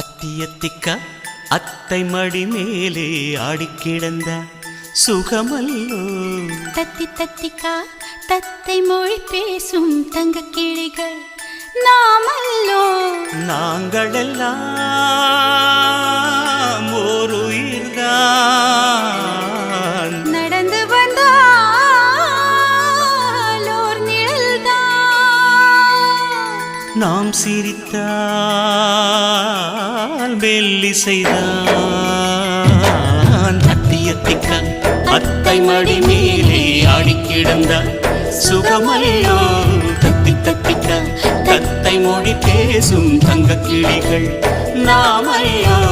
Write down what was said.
அத்தியத்திக்க அத்தை மடி மேலே ஆடிக்கிடந்த சுகமல்லோ. தத்தி தத்திக்கா தத்தை மொழி பேசும் தங்க கிளிகள் நாமல்லோ. நாங்களெல்லாம் ஒரு உயிர்தான் நடந்து வந்தால் ஓர் நிழல்தான். நாம் சிரித்தால் மெல்லிசைதான் அத்தியத்திக்க அத்தை மடி மேலே ஆடி ஆடிக்கிடந்த சுகமல்லோ. தத்தி தத்திக்க தத்தை மொழி பேசும் தங்க கிளிகள் நாமையோ